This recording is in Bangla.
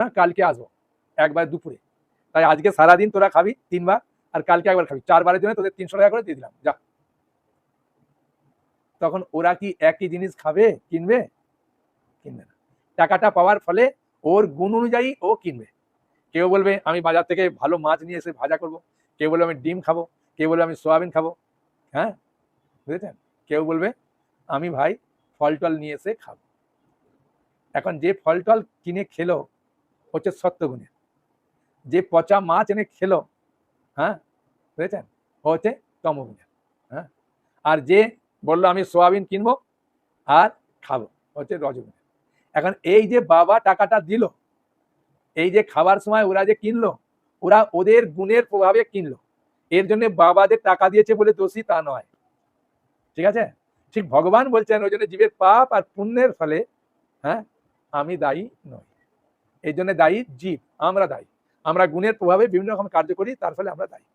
হ্যাঁ কালকে আসব। একবার দুপুরে। তাই আজকে সারাদিন তোরা খাবি তিনবার, আর কালকে একবার খাবি। চারবারের জন্য তোদের তিনশো টাকা করে দিয়ে দিলাম। যা। তখন ওরা কি একই জিনিস খাবে, কিনবে? কিনবে না। টাকাটা পাওয়ার ফলে ওর গুণ অনুযায়ী ও কিনবে। কেউ বলবে, আমি বাজার থেকে ভালো মাছ নিয়ে এসে ভাজা করব। কেউ বলবে, আমি ডিম খাব। কেউ বলবে, আমি সোয়াবিন খাব। হ্যাঁ? বুঝেছেন? কেউ বলবে, আমি ভাই ফল টল নিয়ে এসে খাব। এখন যে ফল টল কিনে খেলো হচ্ছে সত্যগুণের যে পচা মাছ এনে খেলো হ্যাঁ বুঝেছেন? হচ্ছে তমগুণের হ্যাঁ? আর যে বলল, আমি সোয়াবিন কিনবো আর খাব হচ্ছে রজগুণের এখন এই যে বাবা টাকাটা দিল, এই যে খাবার সময় ওরা যে কিনলো, ওরা ওদের গুণের প্রভাবে কিনলো। এর জন্য বাবাদের টাকা দিয়েছে বলে দোষী তা নয়। ঠিক আছে? ঠিক ভগবান বলছেন, ওই জন্য জীবের পাপ আর পুণ্যের ফলে হ্যাঁ আমি দায়ী নই। এই জন্য দায়ী জীব, আমরা দায়ী। আমরা গুণের প্রভাবে বিভিন্ন রকম কার্য করি, তার ফলে আমরা দায়ী।